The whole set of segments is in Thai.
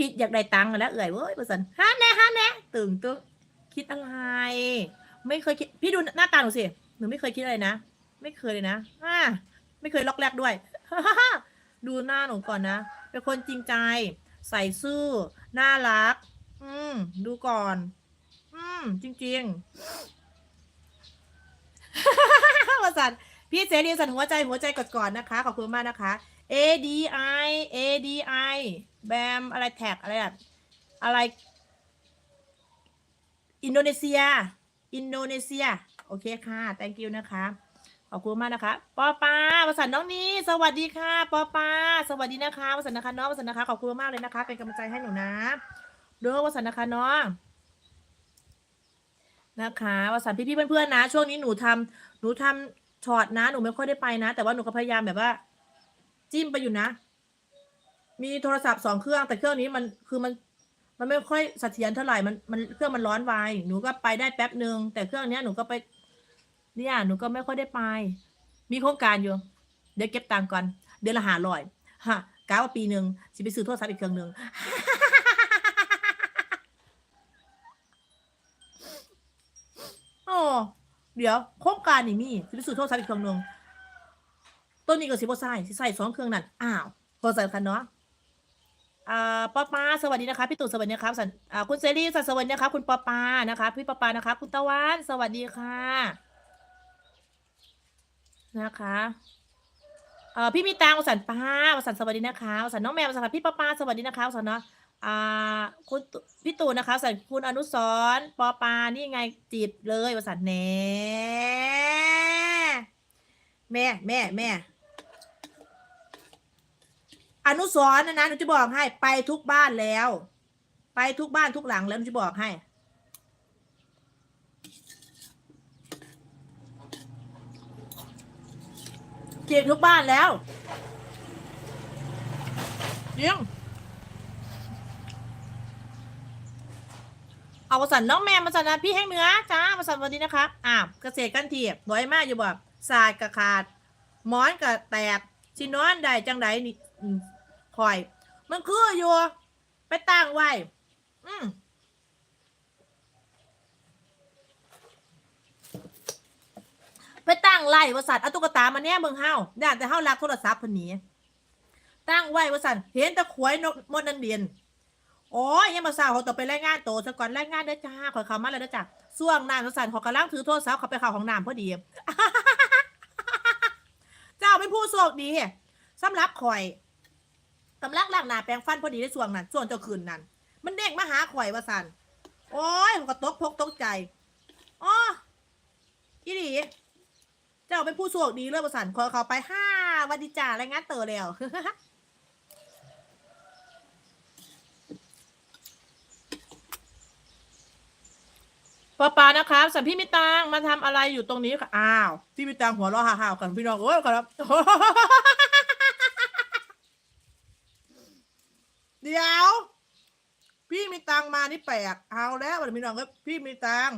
คิดอยากได้ตังค์แล้วเอ่ยเว้ยประสันฮะแน่ฮะแน่ตึงตึงคิดอะไร ไม่เคยคิดพี่ดูหน้าตาหนูสิหนูไม่เคยคิดอะไรนะไม่เคยเลยนะอ่าไม่เคยล็อกแรกด้วยดูหน้าหนูก่อนนะเป็นคนจริงใจ ใส่ซื่อน่ารัก อืม ดูก่อน อืม จริงๆประสัน พี่เสรีสั่นหัวใจหัวใจกดก่อนนะคะ ขอบคุณมากนะคะ ADI ADI แบมอะไรแท็กอะไรอะอะไร อินโดนีเซีย อินโดนีเซีย โอเคค่ะ thank you นะคะ ขอบคุณมากนะคะ ปอปาประสันน้องนี้ สวัสดีค่ะ ปอปา สวัสดีนะคะประสันะคะน้องประสันะคะ ขอบคุณมากเลยนะคะ เป็นกำลังใจให้หนูนะด้อประสันนะคะน้องนะคะประสันพี่ๆเพื่อนๆนะ ช่วงนี้หนูทำหนูทำ ช็อตนะ หนูไม่ค่อยได้ไปนะ แต่ว่าหนูก็พยายามแบบว่า จิ้มไปอยู่นะ มีโทรศัพท์สองเครื่องแต่เครื่องนี้มันคือมันมันไม่ค่อยเสถียรเท่าไหร่มันมันเครื่องมันร้อนไวหนูก็ไปได้แป๊บหนึ่งแต่เครื่องเนี้ยหนูก็ไป เนี่ยหนูก็ไม่ค่อยได้ไป มีโครงการอยู่ เดี๋ยวเก็บตังค์ก่อน เดือนละหาร้อยฮะกะว่าปีหนึ่งสิไปซื้อโทรศัพท์อีกเครื่องหนึ่ง โอ้ เดี๋ยวโครงการนี่มีสิไปซื้อโทรศัพท์อีกเครื่องหนึ่งต้นนี้ก็สิบ่ใส่สิใส่สองเครื่องนั่นอ้าวพอใส่กันเนาะอ่าปอปาสวัสดีนะคะพี่ตู่สวัสดีครับสันอ่าคุณเซรีสวัสดีนะคะคุณปอปานะคะ พี่ปอปานะคะ คุณตะวันสวัสดีค่ะ นะคะเอ่อพี่มีตางวสันป้าวสันสวัสดีนะคะวสันน้องแมววสันพี่ป๊อปาสวัสดีนะคะวสันเนาะ อ่าคุณพี่ตู่นะคะสันคุณอนุสรปอปานี่ไงจีบเลยวสันแหน่แม่แม่แม่อนุสรนะนะหนูจะบอกให้ไปทุกบ้านแล้ว ไปทุกบ้านทุกหลังแล้วหนูจะบอกให้เจีบทุกบ้านแล้วเลี้ง เอาประสันน้องแมมมาสันนะพี่ให้เนื้อจ้าประสันวันนี้นะครับอ่าเกษตรกันเทียบน้อยมากอยู่บอกสายกระขาดหมอนกระแตกชินอนได้จังไดนี่คอย มันคืออยู่ไปตั้งไว้ อืมไปตั้งไล่วสัตว์เอาตุ๊กตามาแน่เบิ่งเฮาด่านแต่เฮารักโทรศัพท์พนหนีตั้งไว้วสัตว์เห็นตะขวยนกมดนันเดียน โอ้ยยังมาสาวเขาต้องไปรายงานโตซะก่อนรายงานเด้อจ้าขอยเขามาแล้วเด้อจ้าส่วงน้ำวสัตว์เขากำลังถือโทรศัพท์เขาไปเข้าของน้ำพอดี เจ้าเป็นผู้โชคดีสำหรับข่อยกำลังล้างหน้าแปรงฟันพอดีในส่วงนั้นส่วนเจ้าคืนนั้น มันเด้งมาหาข่อยว่าสันโอ้ยก็ตกพกตกใจอ๋ออีหลีเจ้าเป็นผู้โชคดีเลยว่าสันขอเขาไปห้าวันดีจ่ารายงานเตอแล้ว ปอปานะครับสัมพี่มิตังมาทำอะไรอยู่ตรงนี้ค่ะอ้าวพี่มิตังหัวเราะฮ่าๆกันพี่น้องโอ้ยครับเดี๋ยว พี่มีตังมานี่แปลกเอาแล้ววันมีน้องก็พี่มีตัง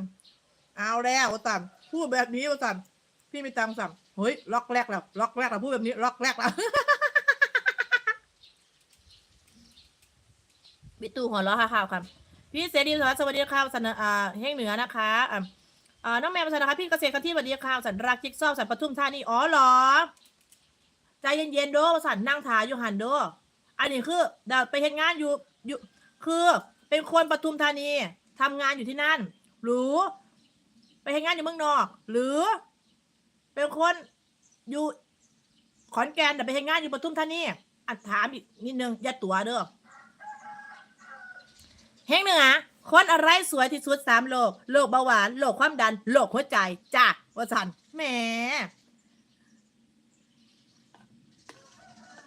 เอาแล้วว่าสั่นพูดแบบนี้ว่าสั่นพี่มีตังสั่งเฮ้ยล็อกแรกแล้วล็อกแรกแล้วพูดแบบนี้ล็อกแรกแล้วพี่ตู่หัวเราะฮ่าๆครับ พี่เสรีสวัสดีสวัสดีครับสันอ่าแห้งเหนือนะคะอ่าอ่าน้องแมวสันนะคะพี่เกษตรกันที่สวัสดีค่ะสันรักจิ๊กซอว์สันปทุมธานีอ๋อเหรอใจเย็นๆโดสันนั่งถ่ายอยู่หันโดอันนี้คือเดี๋ยวไปเห็นงานอยู่อยู่คือเป็นคนปทุมธานีทำงานอยู่ที่นั่น หรือไปเห็นงานอยู่เมืองนอก หรือ เป็นคนอยู่ขอนแก่นแต่ไปเห็นงานอยู่ปทุมธานีอัดถามอีกนิดนึงอย่าตัวเด้อ เฮงเหนือคนอะไรสวยที่สุดสามโลกโลกเบาหวานโลกความดันโลกหัวใจจ้าวสันแหม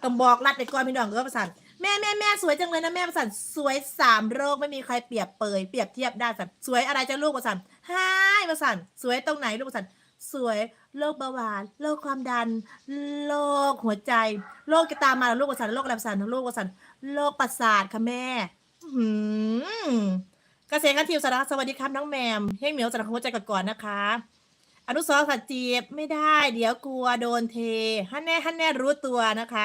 ต้องบอกรัดไปก่อนพี่น้องเออประสันแม่แม่แม่สวยจังเลยนะแม่ประสันสวยสามโรคไม่มีใครเปรียบเปยเปรียบเทียบได้สันสวยอะไรจะลูกประสันฮายประสันสวยตรงไหนลูกประสันสวยโรคเบาหวานโรคความดันโรคหัวใจโรคจะตามมาแล้วลูกประสันโรคอะไรประสันโรคประสันโรคประสาทค่ะแม่ หือเกษตรกันทิวสารสวัสดีครับน้องแมมเฮงเหมียวสารหัวใจก่อนๆนะคะ อนุสรณ์สัจจีบไม่ได้ เดี๋ยวกลัวโดนเทฮันแน่ฮันแน่รู้ตัวนะคะ